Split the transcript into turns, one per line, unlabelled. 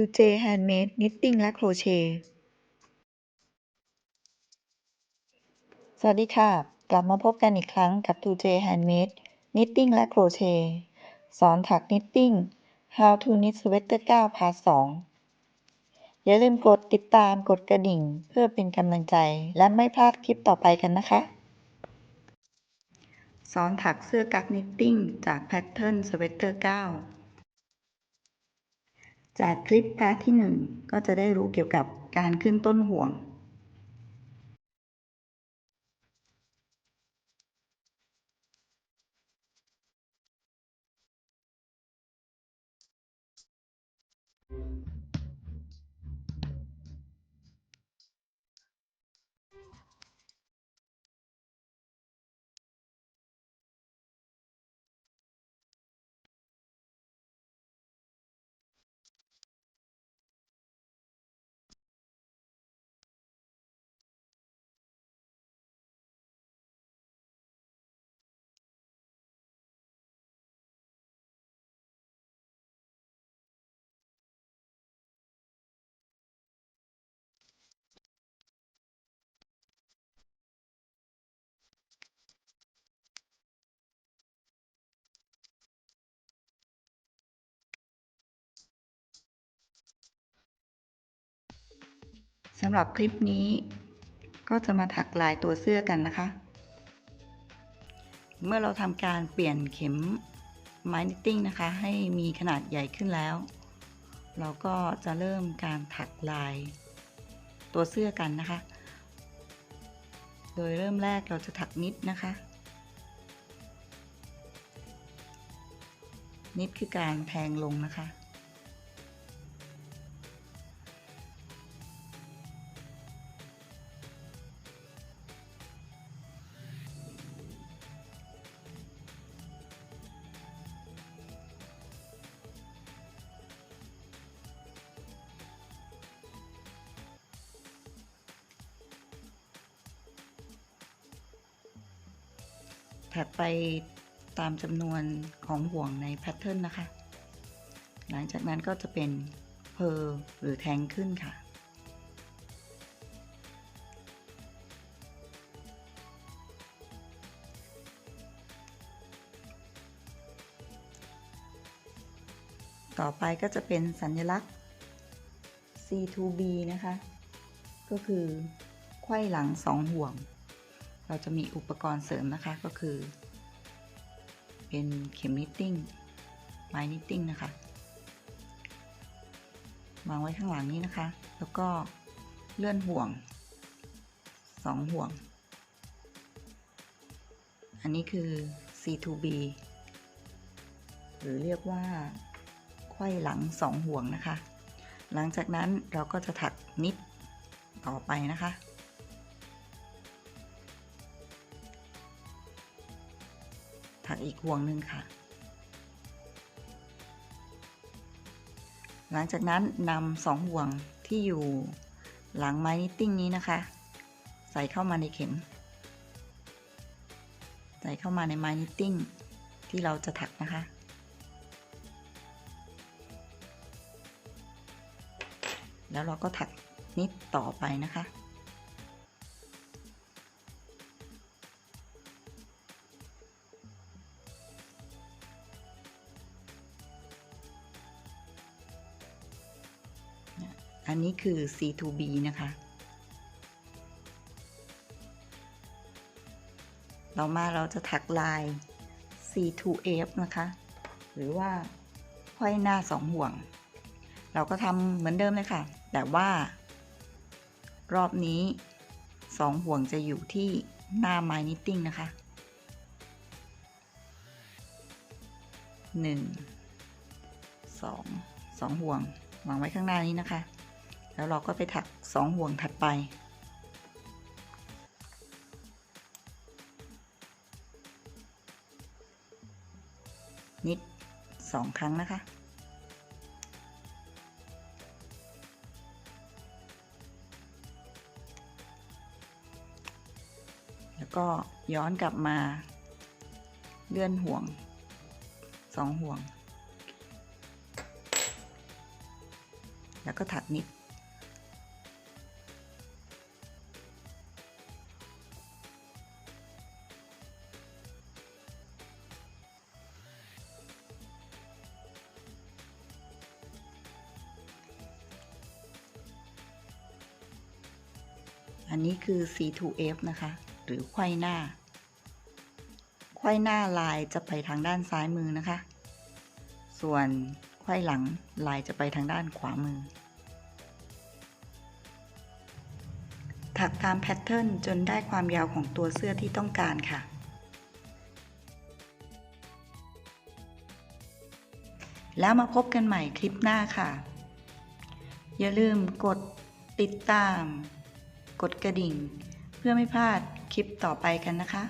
2J Handmade Knitting และ Crochet สวัสดีค่ะ กลับมาพบกันอีกครั้งกับ 2J Handmade Knitting และ Crochet สอนถัก Knitting How to Knit Sweater 9 Part 2 อย่าลืมกดติดตามกดกระดิ่งเพื่อเป็นกำลังใจ และไม่พลาดคลิปต่อไปกันนะคะ สอนถักเสื้อกั๊ก Knitting จากแพทเทิร์น Sweater 9 จากคลิปพาร์ทที่ 1 ก็จะได้รู้เกี่ยวกับการขึ้นต้นห่วง สำหรับคลิปนี้ ก็จะมาถักลายตัวเสื้อกันนะคะ เมื่อเราทำการเปลี่ยนเข็มไม้นิตติ้งนะคะ ให้มีขนาดใหญ่ขึ้นแล้ว เราก็จะเริ่มการถักลายตัวเสื้อกันนะคะ โดยเริ่มแรกเราจะถักนิดนะคะ นิดคือการแทงลงนะคะ ถักไปตามจำนวนของห่วงในแพทเทิร์นนะคะ หลังจากนั้นก็จะเป็นเพอร์หรือแทงขึ้นค่ะ ต่อไปก็จะเป็นสัญลักษณ์ C2B นะคะ ก็คือไขว้หลังสองห่วง เราจะมีอุปกรณ์เสริมนะคะก็คือ เป็นเข็มนิตติ้งไม้นิตติ้งนะคะวางไว้ข้างหลังนี้นะคะ แล้วก็เลื่อนห่วงสองห่วง อันนี้คือ C2B หรือเรียกว่าไขว้หลังสองห่วงนะคะ หลังจากนั้นเราก็จะถักนิดต่อไปนะคะ ถักอีกห่วงหนึ่งค่ะ หลังจากนั้นนำสองห่วงที่อยู่หลังไม้นิตติ้งนี้นะคะ ใส่เข้ามาในเข็ม ใส่เข้ามาในไม้นิตติ้งที่เราจะถักนะคะ แล้วเราก็ถักนิดต่อไปนะคะ อันนี้คือ C2B นะคะ ต่อมาเราจะถักลาย C2F นะคะ หรือว่าไขว้หน้าสองห่วง เราก็ทำเหมือนเดิมเลยค่ะ แต่ว่ารอบนี้สองห่วงจะอยู่ที่หน้าไม้นิตติ้งนะคะหนึ่งสองสองห่วงวางไว้ข้างหน้านี้นะคะ แล้วเราก็ไปถักสองห่วงถัดไป นิดสองครั้งนะคะแล้วก็ย้อนกลับมาเลื่อนห่วงสองห่วง แล้วก็ถักนิด อันนี้คือ C2F นะคะ หรือไขว้หน้า ไขว้หน้าลายจะไปทางด้านซ้ายมือนะคะ ส่วนไขว้หลังลายจะไปทางด้านขวามือ ถักตามแพทเทิร์นจนได้ความยาวของตัวเสื้อที่ต้องการค่ะแล้วมาพบกันใหม่คลิปหน้าค่ะ อย่าลืมกดติดตาม กดกระดิ่ง เพื่อไม่พลาดคลิปต่อไปกันนะคะ